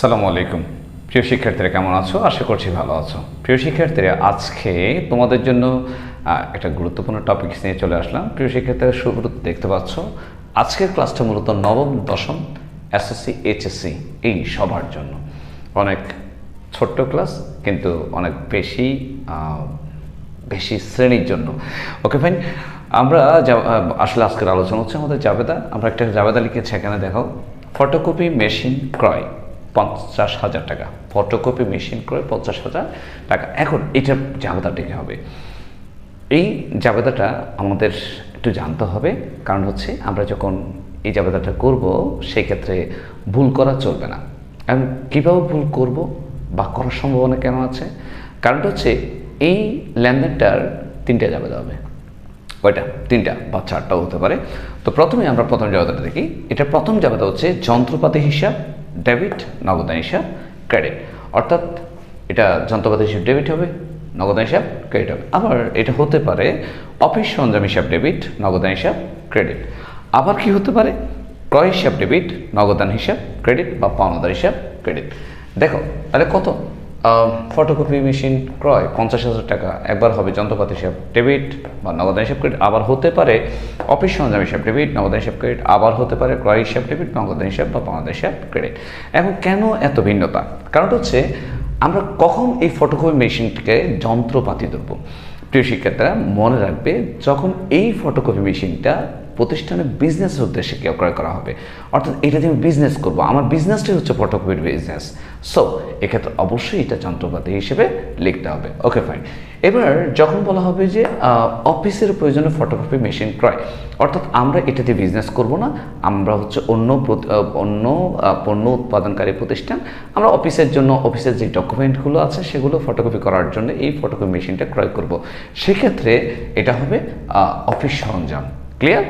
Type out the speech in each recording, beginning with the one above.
সালামু আলাইকুম। প্রিয় শিক্ষার্থীরা, কেমন আছো? আশা করছি ভালো আছো। প্রিয় শিক্ষার্থীরা, আজকে তোমাদের জন্য একটা গুরুত্বপূর্ণ টপিক নিয়ে চলে আসলাম। প্রিয় শিক্ষার্থীরা, শুরুতে দেখতে পাচ্ছ, আজকের ক্লাসটা মূলত নবম, দশম এসএসসি এইচএসসি এই সবার জন্য। অনেক ছোট্ট ক্লাস কিন্তু অনেক বেশি বেশি শ্রেণির জন্য। ওকে ফাইন আমরা আসলে আজকের আলোচনা হচ্ছে আমাদের জাবেদা। আমরা একটা জাবেদা লিখেছি, এখানে দেখো ফটোকপি মেশিন ক্রয়। পঞ্চাশ হাজার টাকা। ফটোকপি মেশিন করে পঞ্চাশ হাজার টাকা। এখন এটার জাবেদাটা কী হবে। এই জাবেদাটা আমাদের একটু জানতে হবে। কারণ হচ্ছে আমরা যখন এই জাবেদাটা করব, সেই ক্ষেত্রে ভুল করা চলবে না। এখন কীভাবে ভুল করব বা করার সম্ভাবনা কেন আছে? কারণটা হচ্ছে এই লেনদেনটার তিনটা জাবেদা হবে। কয়টা? তিনটা বা চারটাও হতে পারে। তো প্রথমে আমরা প্রথম জাবেদাটা দেখি। এটা প্রথম জাবেদা হচ্ছে যন্ত্রপাতি হিসাব ডেবিট নগদান হিসাব ক্রেডিট অর্থাৎ এটা যন্ত্রপাতি হিসাব ডেবিট হবে নগদান হিসাব ক্রেডিট হবে। আবার এটা হতে পারে অফিস সরঞ্জাম হিসাব ডেবিট নগদান হিসাব ক্রেডিট আবার কি হতে পারে? ক্রয় হিসাব ডেবিট নগদান হিসাব ক্রেডিট বা পাওনাদার হিসাব ক্রেডিট দেখো, তাহলে কত? ফটোকপি মেশিন ক্রয় পঞ্চাশ হাজার টাকা। একবার হবে যন্ত্রপাতি হিসাব ডেবিট বা নগদান হিসাব ক্রেডিট আবার হতে পারে অফিস সরঞ্জাম হিসাব ডেবিট নগদান হিসাব ক্রেডিট আবার হতে পারে ক্রয় হিসাব ডেবিট নগদান হিসাব বা বাংলাদেশ হিসাব ক্রেডিট এখন কেন এত ভিন্নতা? কারণটা হচ্ছে আমরা কখন এই ফটোকপি মেশিনটিকে যন্ত্রপাতি ধরবো? প্রিয় শিক্ষার্থীরা, মনে রাখবে যখন এই ফটোকপি মেশিনটা প্রতিষ্ঠানে বিজনেসের উদ্দেশ্যে কেউ ক্রয় করা হবে। অর্থাৎ এটা আমি বিজনেস করব। আমার বিজনেসটাই হচ্ছে ফটোকপির বিজনেস সো এক্ষেত্রে অবশ্যই এটা যন্ত্রপাতি হিসেবে লিখতে হবে। ওকে ফাইন এবার যখন বলা হবে যে অফিসের প্রয়োজনে ফটোকপি মেশিন ক্রয়, অর্থাৎ আমরা এটা দিয়ে বিজনেস করব না, আমরা হচ্ছে অন্য অন্য পণ্য উৎপাদনকারী প্রতিষ্ঠান, আমরা অফিসের জন্য অফিসের যে ডকুমেন্টগুলো আছে, সেগুলো ফটোকপি করার জন্য এই ফটোকপি মেশিনটা ক্রয় করব। সেক্ষেত্রে এটা হবে অফিস সরঞ্জাম। ক্লিয়ার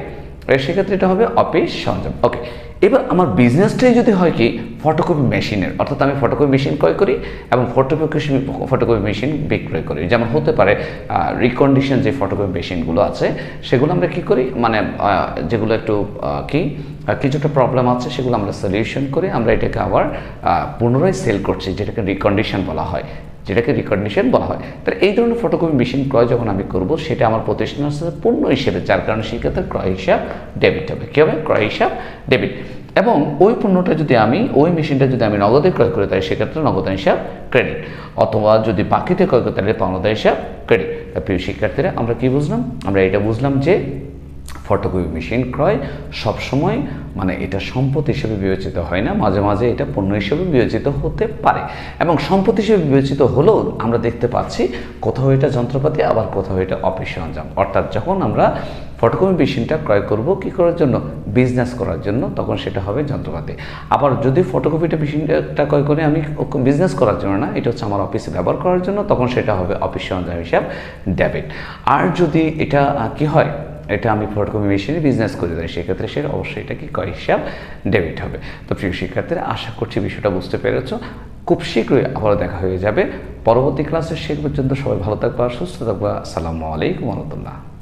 সেক্ষেত্রে এটা হবে অফিস সরঞ্জাম। ওকে এবার আমার বিজনেসটাই যদি হয় কি ফটোকপি মেশিনের অর্থাৎ আমি ফটোকপি মেশিন ক্রয় করি এবং ফটোকপি ফটোকপি মেশিন বিক্রয় করি। যেমন হতে পারে রিকন্ডিশন যে ফটোকপি মেশিনগুলো আছে, সেগুলো আমরা কি করি? মানে যেগুলো একটু কি কিছুটা প্রবলেম আছে, সেগুলো আমরা সলিউশন করে আমরা এটাকে আবার পুনরায় সেল করছি, যেটাকে রিকন্ডিশন বলা হয়। যেটাকে রিকগনিশন বলা হয়। তাহলে এই ধরনের ফটোকপি মেশিন ক্রয় যখন আমি করব, সেটা আমার প্রতিষ্ঠানের সাথে পূর্ণ হিসেবে, যার কারণে সেক্ষেত্রে ক্রয় হিসাব ডেবিট হবে। কী হবে? ক্রয় হিসাব ডেবিট এবং ওই পণ্যটা যদি আমি, ওই মেশিনটা যদি আমি নগদে ক্রয় করি, তাহলে সেক্ষেত্রে নগদান হিসাব ক্রেডিট অথবা যদি বাকিতে ক্রয় করি, তাহলে পাওনাদার হিসাব ক্রেডিট প্রিয় শিক্ষার্থীরা, আমরা কি বুঝলাম? আমরা এটা বুঝলাম যে ফটোকপি মেশিন ক্রয় সবসময় মানে এটা সম্পদ হিসেবে বিবেচিত হয় না, মাঝে মাঝে এটা পণ্য হিসেবে বিবেচিত হতে পারে। এবং সম্পদ হিসেবে বিবেচিত হলেও আমরা দেখতে পাচ্ছি কোথাও এটা যন্ত্রপাতি, আবার কোথাও এটা অফিস সরঞ্জাম। অর্থাৎ যখন আমরা ফটোকপি মেশিনটা ক্রয় করব, কি করার জন্য? বিজনেস করার জন্য, তখন সেটা হবে যন্ত্রপাতি। আবার যদি ফটোকপিটা মেশিনটা ক্রয় করে আমি বিজনেস করার জন্য না, এটা হচ্ছে আমার অফিসে ব্যবহার করার জন্য, তখন সেটা হবে অফিস সরঞ্জাম হিসাব ডেবিট আর যদি এটা কি হয়? এটা আমি ফটোকপি মেশিনে বিজনেস করে দেয় সেক্ষেত্রে সেটা অবশ্যই এটা কি কয় হিসাব ডেবিট হবে। তো প্রিয় শিক্ষার্থীরা, আশা করছি বিষয়টা বুঝতে পেরেছ। খুব শীঘ্রই আবার দেখা হয়ে যাবে। পরবর্তী ক্লাসে সে পর্যন্ত সবাই ভালো থাকবা, সুস্থ থাকবা। আসসালামু আলাইকুম রহমতুল্লাহ।